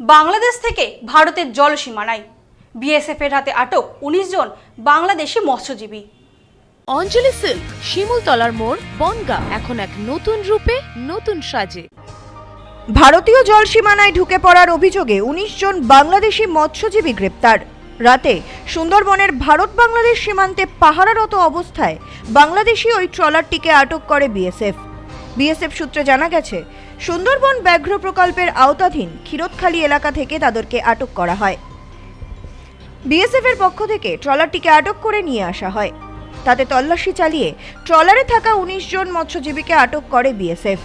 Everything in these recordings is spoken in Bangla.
বাংলাদেশ থেকে ভারতের জলসীমানায় বিএসএফ এর হাতে আটক উনিশ জন বাংলাদেশি মৎস্যজীবী। অঞ্জলি সিল্ক শিমুলতলার মোড় বনগা এখন এক নতুন রূপে নতুন সাজে। ভারতীয় জল সীমানায় ঢুকে পড়ার অভিযোগে উনিশ জন বাংলাদেশি মৎস্যজীবী গ্রেপ্তার। রাতে সুন্দরবনের ভারত বাংলাদেশ সীমান্তে পাহারারত অবস্থায় বাংলাদেশি ওই ট্রলারটিকে আটক করে বিএসএফ বিএসএফ সূত্রে জানা গেছে, সুন্দরবন ব্যাঘ্র প্রকল্পের আওতাধীন ক্ষীরোদখালী এলাকা থেকে তাদেরকে আটক করা হয়। বিএসএফ এর পক্ষ থেকে ট্রলারটিকে আটক করে নিয়ে আসা হয়। তাতে তল্লাশি চালিয়ে ট্রলারে থাকা উনিশ জন মৎস্যজীবীকে আটক করে বিএসএফ।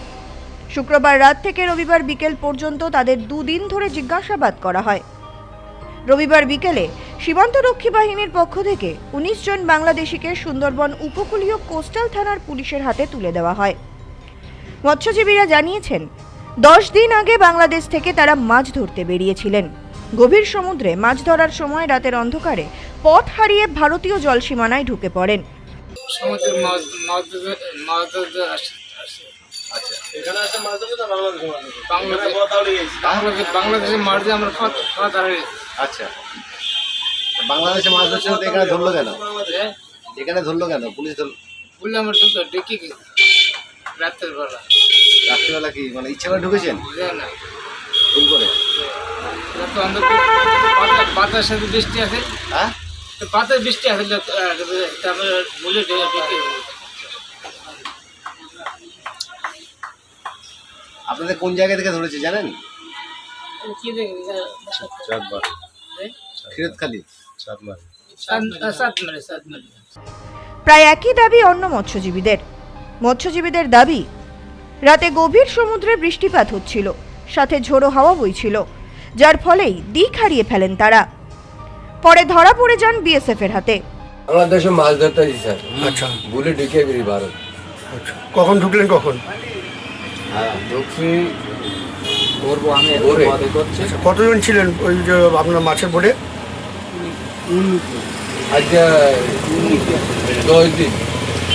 শুক্রবার রাত থেকে রবিবার বিকেল পর্যন্ত তাদের দুদিন ধরে জিজ্ঞাসাবাদ করা হয়। রবিবার বিকেলে সীমান্তরক্ষী বাহিনীর পক্ষ থেকে উনিশ জন বাংলাদেশিকে সুন্দরবন উপকূলীয় কোস্টাল থানার পুলিশের হাতে তুলে দেওয়া হয়। মৎস্যজীবীরা জানিয়েছেন দশ দিন আগে বাংলাদেশ থেকে তারা মাছ ধরতে বেরিয়েছিলেন। গভীর সমুদ্রে মাছ ধরার সময় রাতের অন্ধকারে পথ হারিয়ে ভারতীয় জলসীমানায় ঢুকে পড়েন। সমুদ্রের মাছ মাছ ধরতে মাছ ধরতে আসে আসে। বাংলাদেশ বাংলাদেশ বাংলাদেশে মাছ দিয়ে আমরা খাওয়া খাওয়া দাঁড়িয়ে আচ্ছা বাংলাদেশে মাছ ধরছে এখানে ধরলো কেন? এখানে ধরলো কেন? পুলিশ ধরলো? আমার ডেকে গেছে। রাতের বেলা রাত্রিবেলা কি মানে ইচ্ছা করে ঢুকেছেন? না ভুল করে? রাত অন্ধকার। পাতা পাতার সাথে বৃষ্টি আছে। হ্যাঁ? তো পাতার বৃষ্টি আছে তারপরে আপনাদের কোন জায়গা থেকে ধরেছে জানেন? মিনিট প্রায় একই দাবি অন্য মৎস্যজীবীদের। মৎস্যজীবীদের দাবি রাতে গভীর সমুদ্রে বৃষ্টিপাত হচ্ছিল সাথে ঝোড়ো হাওয়া বইছিল যার ফলেই দিক হারিয়ে ফেলেন তারা। পরে ধরা পড়ে যান বিএসএফ এর হাতে বাংলাদেশে মাছ ধরতে আসি স্যার। আচ্ছা। ভুলে ঢুকে বেরি ভারত। আচ্ছা। কখন ঢুকলেন কখন? হ্যাঁ ঢুকছি করব আমি ভোরে। আচ্ছা কতজন ছিলেন ওই যে আপনার মাছের বোর্ডে আজকে দশ দিন।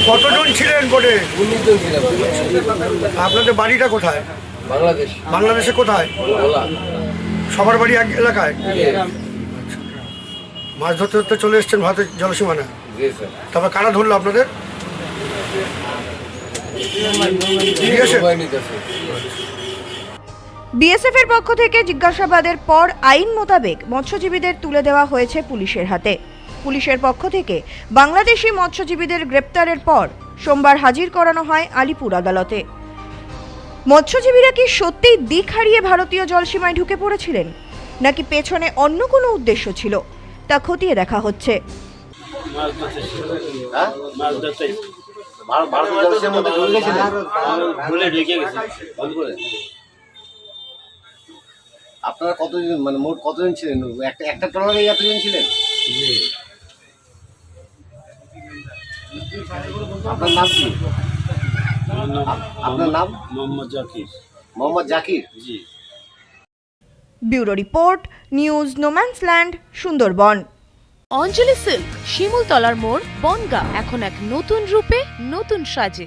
কতজন ছিলেন ছিলাম। আপনাদের বাড়িটা কোথায়? বাংলাদেশ। বাংলাদেশে কোথায়? সবার বাড়ি এক এলাকায়? মাছ ধরতে ধরতে চলে এসছেন ভারতের জলসীমানা জি তারপর কারা ধরলো আপনাদের? বিএসএফ। এর পক্ষ থেকে জিজ্ঞাসাবাদের পর আইন মোতাবেক মৎস্যজীবীদের তুলে দেওয়া হয়েছে পুলিশের হাতে। পুলিশের পক্ষ থেকে বাংলাদেশি মৎস্যজীবীদের গ্রেপ্তারের পর সোমবার হাজির করানো হয় আলিপুর আদালতে। মৎস্যজীবীরা কি সত্যিই দিক হারিয়ে ভারতীয় জলসীমায় ঢুকে পড়েছিলেন? নাকি পেছনে অন্য কোনো উদ্দেশ্য ছিল? তা খতিয়ে দেখা হচ্ছে। হ্যাঁ? আপনারা কতজন মানে মোট কতজন ছিলেন? একটা একটা ট্রলারে এতজন ছিলেন? আপনার নাম কি? আপনার নাম? মোহাম্মদ জাকির। মোহাম্মদ জাকির? জি। Bureau report news no man's land Sundarban. Anjali silk শিমুলতলার মোড় বনগা এখন এক নতুন রূপে নতুন সাজে।